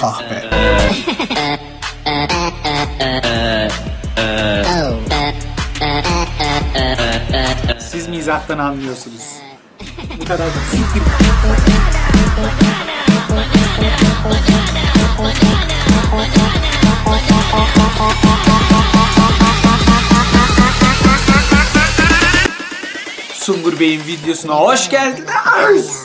Kahpe. Siz mizahtan anlıyorsunuz. Bu kadar da. Sungur Bey'in videosuna hoş geldiniz.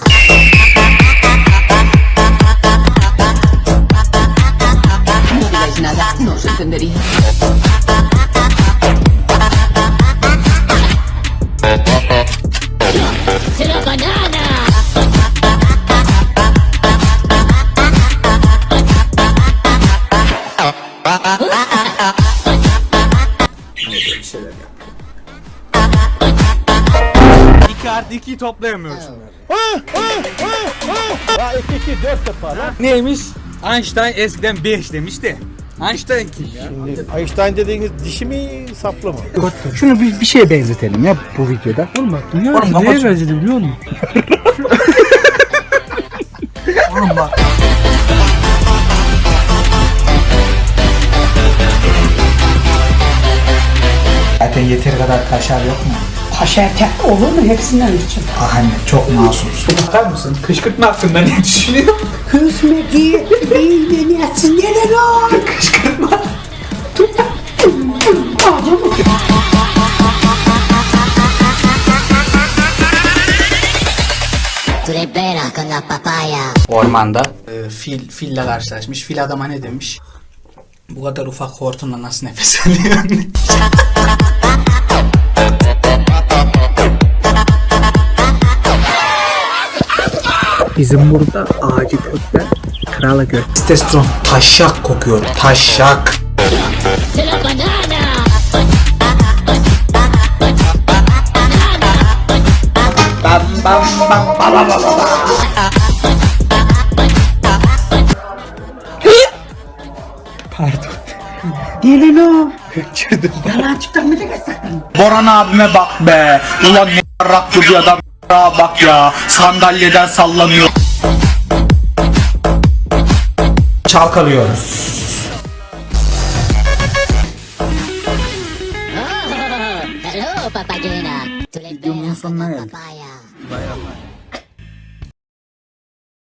No digáis nada, no os entendería. Icardi 2'yi toplayamıyorsun. Neymiş? Einstein eskiden 5 demiş de. Einstein kim ya? Einstein dediğiniz dişi mi saplı mı? Şunu bir, bir şeye benzetelim ya bu videoda. Oğlum bak dünya Oğlum, neye kapat- benzedi biliyor musun? Oğlum bak. Zaten yeteri kadar kaşar yok mu? Kaşar tek olur mu hepsinden için? Ah anne çok masumsun. Bakar mısın? Kışkırtma hakkında ne düşünüyorsun? Kısmeti bilmemesi neler o? Tu le bella con la papaya. Ormanda e, fil fille karşılaşmış. Fil adama ne demiş? Bu kadar ufak hortumla nasıl nefes alıyorsun? Bizim burada ağacı kökler krala gök. Testosteron taşak kokuyor. Taşak. Bam bam bam ba ba ba ba ba. Gelin o. Yalancıktan mı da? Boran abime bak be. Ulan ne raklı bir adam. Ya bak ya. Sandalyeden sallanıyor. Çalkalıyoruz. Hello, papagena. Bella con la papaya.